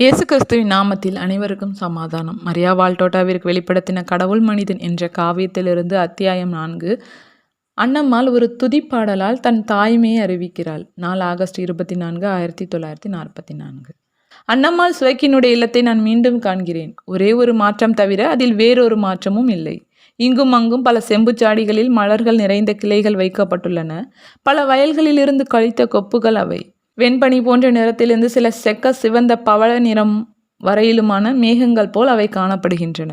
இயேசு கிறிஸ்துவின் நாமத்தில் அனைவருக்கும் சமாதானம். மரியா வால்டோட்டாவிற்கு வெளிப்படுத்தின கடவுள் மனிதன் என்ற காவியத்திலிருந்து அத்தியாயம் நான்கு. அன்னம்மாள் ஒரு துதிப்பாடலால் தன் தாய்மையை அறிவிக்கிறாள். நாலு ஆகஸ்ட் இருபத்தி நான்கு ஆயிரத்தி தொள்ளாயிரத்தி நாற்பத்தி நான்கு. அன்னம்மாள் சுவைக்கினுடைய இல்லத்தை நான் மீண்டும் காண்கிறேன். ஒரே ஒரு மாற்றம் தவிர அதில் வேறொரு மாற்றமும் இல்லை. இங்கும் அங்கும் பல செம்புச்சாடிகளில் மலர்கள் நிறைந்த கிளைகள் வைக்கப்பட்டுள்ளன. பல வயல்களிலிருந்து கழித்த கொப்புகள் அவை. வெண்பனி போன்ற நிறத்திலிருந்து சில செக்க சிவந்த பவள நிறம் வரையிலுமான மேகங்கள் போல் அவை காணப்படுகின்றன.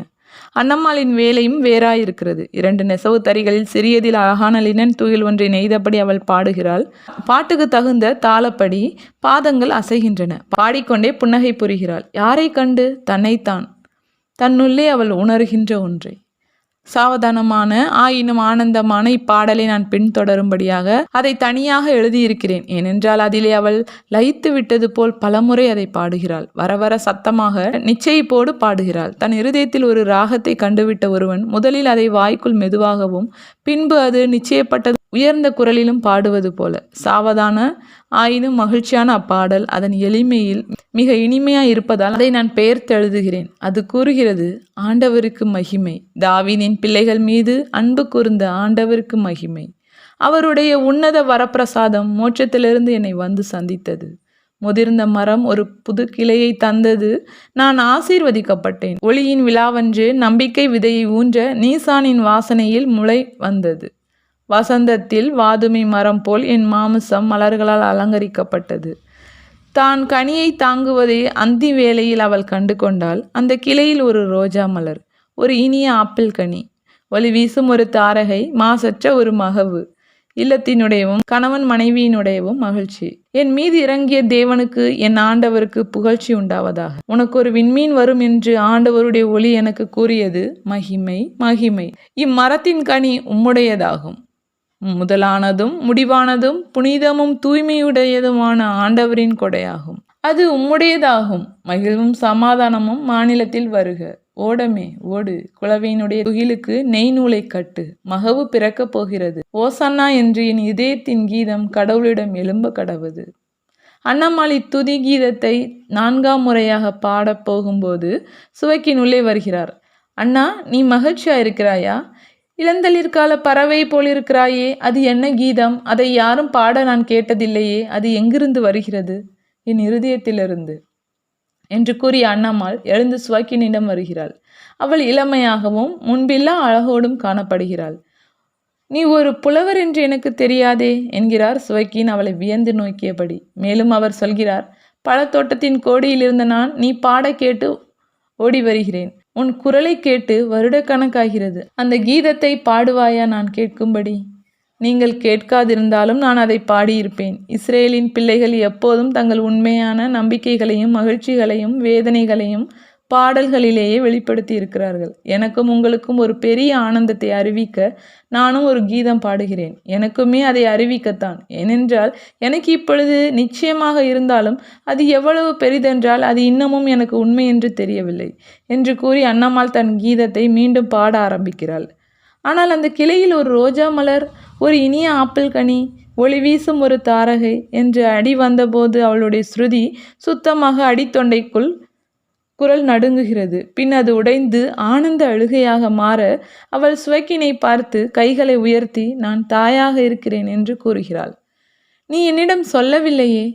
அன்னம்மாளின் வேலையும் வேறாயிருக்கிறது. இரண்டு நெசவு தறிகளில் சிறியதில் அழகான லினன் தூயில் ஒன்றை நெய்தபடி அவள் பாடுகிறாள். பாட்டுக்கு தகுந்த தாளப்படி பாதங்கள் அசைகின்றன. பாடிக்கொண்டே புன்னகை புரிகிறாள். யாரை கண்டு? தன்னைத்தான். தன்னுள்ளே அவள் உணர்கின்ற ஒன்றை. சாவதானமான ஆயினும் ஆனந்தமான இப்பாடலை நான் பின்தொடரும்படியாக அதை தனியாக எழுதியிருக்கிறேன். ஏனென்றால் அதிலே அவள் லயித்து விட்டது போல் பலமுறை அதை பாடுகிறாள். வர வர சத்தமாக நிச்சயிப்போடு பாடுகிறாள். தன் இருதயத்தில் ஒரு ராகத்தை கண்டுவிட்ட ஒருவன் முதலில் அதை வாய்க்குள் மெதுவாகவும் பின்பு அது நிச்சயப்பட்டது உயர்ந்த குரலிலும் பாடுவது போல. சாவதான ஆயினும் மகிழ்ச்சியான அப்பாடல் அதன் எளிமையில் மிக இனிமையாய் இருப்பதால் அதை நான் பெயர்த்தெழுதுகிறேன் அது கூறுகிறது ஆண்டவருக்கு மகிமை. தாவினின் பிள்ளைகள் மீது அன்பு கூர்ந்த ஆண்டவருக்கு மகிமை. அவருடைய உன்னத வரப்பிரசாதம் மோட்சத்திலிருந்து என்னை வந்து சந்தித்தது. முதிர்ந்த மரம் ஒரு புது கிளையை தந்தது. நான் ஆசீர்வதிக்கப்பட்டேன். ஒளியின் விழாவன்று நம்பிக்கை விதையை ஊன்ற நீசானின் வாசனையில் முளை வந்தது. வசந்தத்தில் வாதுமை மரம் போல் என் மாமிசம் மலர்களால் அலங்கரிக்கப்பட்டது. தான் கனியை தாங்குவதை அந்தி வேளையில் அவள் கண்டு கொண்டாள். அந்த கிளையில் ஒரு ரோஜா மலர் ஒரு இனிய ஆப்பிள் கனி ஒளி வீசும் ஒரு தாரகை மாசற்ற ஒரு மகவு இல்லத்தினுடையவும் கணவன் மனைவியினுடையவும் மகிழ்ச்சி. என் மீது இறங்கிய தேவனுக்கு என் ஆண்டவருக்கு புகழ்ச்சி உண்டாவதாக. உனக்கு ஒரு விண்மீன் வரும் என்று ஆண்டவருடைய ஒளி எனக்கு கூறியது மகிமை மகிமை. இம்மரத்தின் கனி உம்முடையதாகும். முதலானதும் முடிவானதும் புனிதமும் தூய்மையுடையதுமான ஆண்டவரின் கொடையாகும். அது உம்முடையதாகும். மகிழ்வும் சமாதானமும் மாநிலத்தில் வருக. ஓடமே ஓடு. குளவியினுடைய துகிலுக்கு நெய் நூலை கட்டு. மகவு பிறக்கப் போகிறது. ஓசன்னா என்று என் இதயத்தின் கீதம் கடவுளிடம் எழும்ப கடவுது. அன்னம்மாளி துதி கீதத்தை நான்காம் முறையாக பாடப் போகும்போது சுவைக்கின் உள்ளே வருகிறார். அண்ணா நீ மகிழ்ச்சியா இருக்கிறாயா? இளந்தளிர்கால பறவை போலிருக்கிறாயே அது என்ன கீதம்? அதை யாரும் பாட நான் கேட்டதில்லையே அது எங்கிருந்து வருகிறது? என் இருதயத்திலிருந்து. என்று கூறிய அண்ணம்மாள் எழுந்து சுவாக்கினிடம் வருகிறாள். அவள் இளமையாகவும் முன்பில்லா அழகோடும் காணப்படுகிறாள். நீ ஒரு புலவர் என்று எனக்கு தெரியாதே என்கிறார் சுவைக்கின் அவளை வியந்து நோக்கியபடி. மேலும் அவர் சொல்கிறார் பழத்தோட்டத்தின் கோடியில் இருந்த நான் நீ பாட கேட்டு ஓடி வருகிறேன். உன் குரலை கேட்டு வருடக்கணக்காகிறது. அந்த கீதத்தை பாடுவாயா நான் கேட்கும்படி? நீங்கள் கேட்காதிருந்தாலும் நான் அதை பாடியிருப்பேன். இஸ்ரேலின் பிள்ளைகள் எப்போதும் தங்கள் உண்மையான நம்பிக்கைகளையும் மகிழ்ச்சிகளையும் வேதனைகளையும் பாடல்களிலேயே வெளிப்படுத்தி இருக்கிறார்கள் எனக்கும் உங்களுக்கும் ஒரு பெரிய ஆனந்தத்தை அறிவிக்க நானும் ஒரு கீதம் பாடுகிறேன். எனக்குமே அதை அறிவிக்கத்தான். ஏனென்றால் எனக்கு இப்பொழுது நிச்சயமாக இருந்தாலும் அது எவ்வளவு பெரிதென்றால் அது இன்னமும் எனக்கு உண்மை என்று தெரியவில்லை என்று கூறி அண்ணம்மாள் தன் கீதத்தை மீண்டும் பாட ஆரம்பிக்கிறாள். ஆனால் அந்த கிளையில் ஒரு ரோஜா மலர் ஒரு இனிய ஆப்பிள் கனி ஒளி வீசும் ஒரு தாரகை என்று அடி வந்தபோது அவளுடைய ஸ்ருதி சுத்தமாக அடித்தொண்டைக்குள் குரல் நடுங்குகிறது. பின் அது உடைந்து ஆனந்த அழுகையாக மாற அவள் சுவக்கினை பார்த்து கைகளை உயர்த்தி நான் தாயாக இருக்கிறேன் என்று கூறுகிறாள். நீ என்னிடம் சொல்லவில்லையே.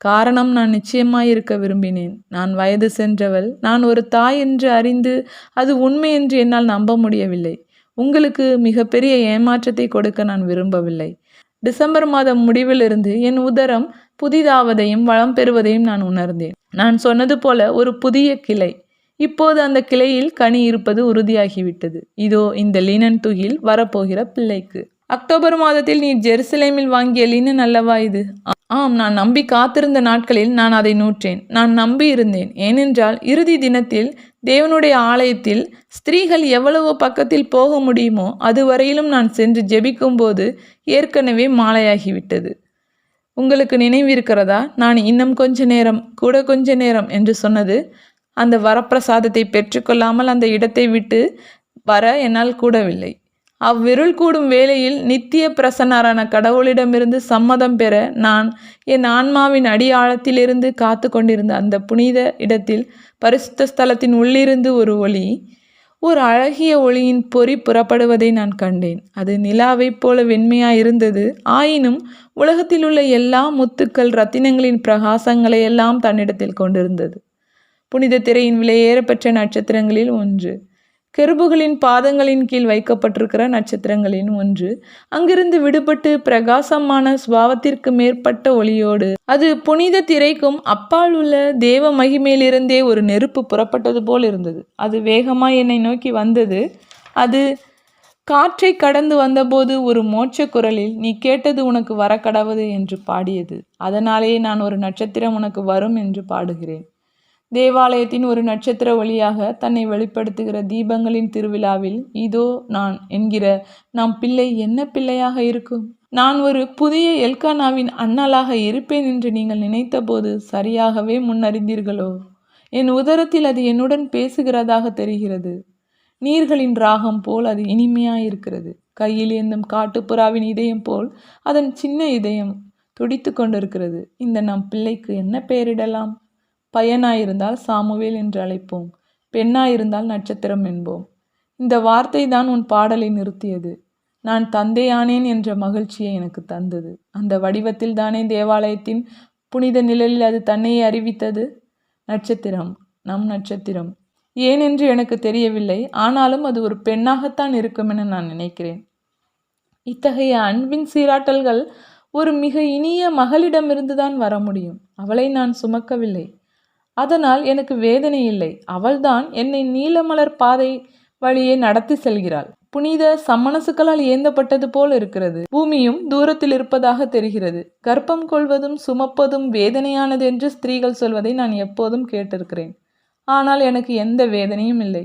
காரணம் நான் நிச்சயமாயிருக்க விரும்பினேன். நான் வயது சென்றவள். நான் ஒரு தாய் என்று அறிந்து அது உண்மை என்று என்னால் நம்ப முடியவில்லை. உங்களுக்கு மிகப்பெரிய ஏமாற்றத்தை கொடுக்க நான் விரும்பவில்லை. டிசம்பர் மாதம் முடிவிலிருந்து என் உதரம் புதிதாவதையும் வளம் பெறுவதையும் நான் உணர்ந்தேன். நான் சொன்னது போல ஒரு புதிய கிளை. இப்போது அந்த கிளையில் கனி இருப்பது உறுதியாகிவிட்டது. இதோ இந்த லினன் துகில் வரப்போகிற பிள்ளைக்கு. அக்டோபர் மாதத்தில் நீ ஜெருசலேமில் வாங்கிய லினன் அல்லவா இது? ஆம் நான் நம்பி காத்திருந்த நாட்களில் நான் அதை நூற்றேன். நான் நம்பி இருந்தேன். ஏனென்றால் இறுதி தினத்தில் தேவனுடைய ஆலயத்தில் ஸ்திரீகள் எவ்வளவு பக்கத்தில் போக முடியுமோ அதுவரையிலும் நான் சென்று ஜெபிக்கும்போது ஏற்கனவே மாலையாகிவிட்டது. உங்களுக்கு நினைவிருக்கிறதா நான் இன்னும் கொஞ்ச நேரம் கூட கொஞ்ச நேரம் என்று சொன்னது. அந்த வரப்பிரசாதத்தை பெற்றுக்கொள்ளாமல் அந்த இடத்தை விட்டு வர என்னால் கூடவில்லை. அவ்விருள் கூடும் வேளையில் நித்திய பிரசன்னரான கடவுளிடமிருந்து சம்மதம் பெற நான் என் ஆன்மாவின் அடி ஆழத்திலிருந்து காத்து கொண்டிருந்த அந்த புனித இடத்தில் பரிசுத்த ஸ்தலத்தின் உள்ளிருந்து ஒரு ஒளி ஒரு அழகிய ஒளியின் பொறி புறப்படுவதை நான் கண்டேன். அது நிலாவைப் போல வெண்மையாய் இருந்தது ஆயினும் உலகத்தில் உள்ள எல்லா முத்துக்கள் ரத்தினங்களின் பிரகாசங்களை எல்லாம் தன்னிடத்தில் கொண்டிருந்தது. புனித திரையின் விலையேறப்பெற்ற நட்சத்திரங்களில் ஒன்று. கெருபுகளின் பாதங்களின் கீழ் வைக்கப்பட்டிருக்கிற நட்சத்திரங்களின் ஒன்று. அங்கிருந்து விடுபட்டு பிரகாசமான சுபாவத்திற்கு மேற்பட்ட ஒளியோடு அது புனித திரைக்கும் அப்பால் உள்ள தேவ மகிமையிலிருந்தே ஒரு நெருப்பு புறப்பட்டது போல் இருந்தது. அது வேகமாக என்னை நோக்கி வந்தது. அது காற்றை கடந்து வந்தபோது ஒரு மோட்ச குரலில் நீ கேட்டது உனக்கு வரக்கடவது என்று பாடியது. அதனாலேயே நான் ஒரு நட்சத்திரம் உனக்கு வரும் என்று பாடுகிறேன். தேவாலயத்தின் ஒரு நட்சத்திர ஒளியாக தன்னை வெளிப்படுத்துகிற தீபங்களின் திருவிழாவில் இதோ நான் என்கிற நாம் பிள்ளை என்ன பிள்ளையாக இருக்கும்? நான் ஒரு புதிய எல்கானாவின் அண்ணலாக இருப்பேன் என்று நீங்கள் நினைத்தபோது சரியாகவே முன்னறிந்தீர்களோ? என் உதரத்தில் அது என்னுடன் பேசுகிறதாக தெரிகிறது. நீர்களின் ராகம் போல் அது இனிமையாயிருக்கிறது. கையில் ஏந்தும் காட்டுப்புறாவின் இதயம் போல் அதன் சின்ன இதயம் துடித்து கொண்டிருக்கிறது. இந்த நம் பிள்ளைக்கு என்ன பெயரிடலாம்? பையனாயிருந்தால் சாமுவேல் என்று அழைப்போம். பெண்ணாயிருந்தால் நட்சத்திரம் என்போம். இந்த வார்த்தை தான் உன் பாடலை நிறுத்தியது. நான் தந்தையானேன் என்ற மகிழ்ச்சியை எனக்கு தந்தது. அந்த வடிவத்தில் தானே தேவாலயத்தின் புனித நிழலில் அது தன்னையே அறிவித்தது? நட்சத்திரம் நம் நட்சத்திரம். ஏனென்று எனக்கு தெரியவில்லை. ஆனாலும் அது ஒரு பெண்ணாகத்தான் இருக்கும் என நான் நினைக்கிறேன். இத்தகைய அன்பின் சீராட்டல்கள் ஒரு மிக இனிய மகளிடமிருந்துதான் வர முடியும். அவளை நான் சுமக்கவில்லை. அதனால் எனக்கு வேதனை இல்லை. அவள்தான் என்னை நீலமலர் பாதை வழியே நடத்தி செல்கிறாள். புனித சம்மனசுக்களால் ஏந்தப்பட்டது போல் இருக்கிறது. பூமியும் தூரத்தில் இருப்பதாக தெரிகிறது. கர்ப்பம் கொள்வதும் சுமப்பதும் வேதனையானது என்று ஸ்திரீகள் சொல்வதை நான் எப்போதும் கேட்டிருக்கிறேன். ஆனால் எனக்கு எந்த வேதனையும் இல்லை.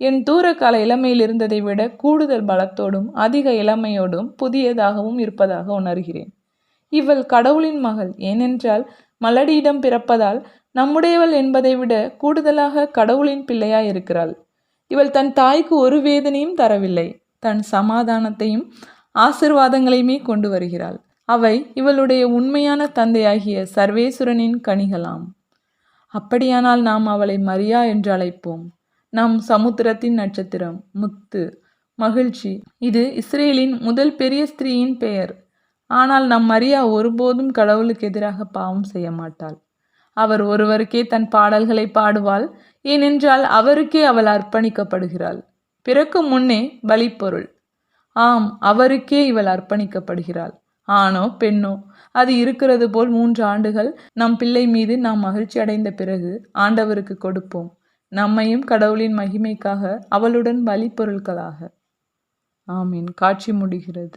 என் தூரகால இளமையில் இருந்ததை விட கூடுதல் பலத்தோடும் அதிக இளமையோடும் புதியதாகவும் இருப்பதாக உணர்கிறேன். இவள் கடவுளின் மகள். ஏனென்றால் மலடியிடம் பிறப்பதால் நம்முடையவள் என்பதை விட கூடுதலாக கடவுளின் பிள்ளையாய் இருக்கிறாள். இவள் தன் தாய்க்கு ஒரு வேதனையும் தரவில்லை. தன் சமாதானத்தையும் ஆசிர்வாதங்களையுமே கொண்டு வருகிறாள். அவை இவளுடைய உண்மையான தந்தையாகிய சர்வேசுரனின் கனிகளாம். அப்படியானால் நாம் அவளை மரியா என்று அழைப்போம். நம் சமுத்திரத்தின் நட்சத்திரம் முத்து மகிழ்ச்சி. இது இஸ்ரேலின் முதல் பெரிய ஸ்திரீயின் பெயர். ஆனால் நம் மரியா ஒருபோதும் கடவுளுக்கு எதிராக பாவம் செய்ய மாட்டாள். அவர் ஒருவருக்கே தன் பாடல்களை பாடுவாள் ஏனென்றால் அவருக்கே அவள் அர்ப்பணிக்கப்படுகிறாள். பிறக்கும் முன்னே பலிப்பொருள். ஆம் அவருக்கே இவள் அர்ப்பணிக்கப்படுகிறாள். ஆணோ பெண்ணோ அது இருக்கிறது போல் மூன்று ஆண்டுகள் நம் பிள்ளை மீது நாம் மகிழ்ச்சி அடைந்த பிறகு ஆண்டவருக்கு கொடுப்போம். நம்மையும் கடவுளின் மகிமைக்காக அவளுடன் பலிப்பொருட்களாக ஆமீன். காட்சி முடிகிறது.